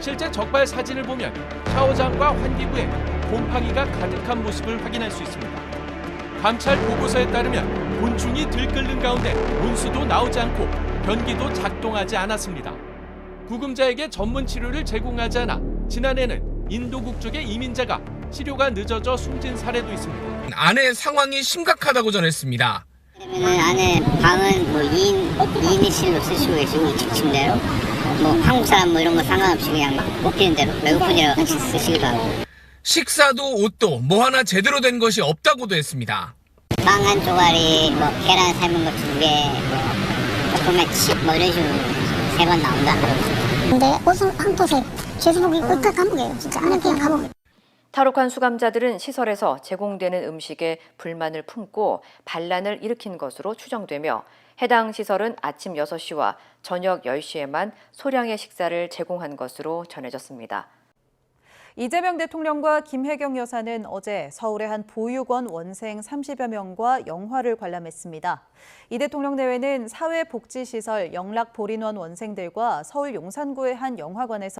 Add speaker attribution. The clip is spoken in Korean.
Speaker 1: 실제 적발 사진을 보면 샤워장과 환기구에 곰팡이가 가득한 모습을 확인할 수 있습니다. 감찰 보고서에 따르면 곤충이 들끓는 가운데 온수도 나오지 않고 변기도 작동하지 않았습니다. 구금자에게 전문 치료를 제공하지 않아 지난해는 인도 국적의 이민자가 치료가 늦어져 숨진 사례도 있습니다.
Speaker 2: 아내 상황이 심각하다고 전했습니다.
Speaker 3: 그러면은 안에 방은 뭐 2인, 2인실로 쓰시고 계시고 집 침대로 뭐 한국 사람 뭐 이런 거 상관없이 그냥 막 뽑히는 대로 외국분이랑 같이 쓰시기도 하고
Speaker 2: 식사도 옷도 뭐 하나 제대로 된 것이 없다고도 했습니다.
Speaker 3: 빵 한 조각이 뭐 계란 삶은 거 두 개, 뭐 볶음면 칩뭐 이런 식으로 세 번 나온다.
Speaker 4: 근데 옷은 한 tos에 제수복이 끝까 감옥이에요. 진짜 안에 그냥 감옥.
Speaker 5: 탈옥한 수감자들은 시설에서 제공되는 음식에 불만을 품고 반란을 일으킨 것으로 추정되며 해당 시설은 아침 6시와 저녁 10시에만 소량의 식사를 제공한 것으로 전해졌습니다.
Speaker 6: 이재명 대통령과 김혜경 여사는 어제 서울의 한 보육원 원생 30여 명과 영화를 관람했습니다. 이 대통령 대회는 사회복지시설 영락볼인원 원생들과 서울 용산구의 한 영화관에서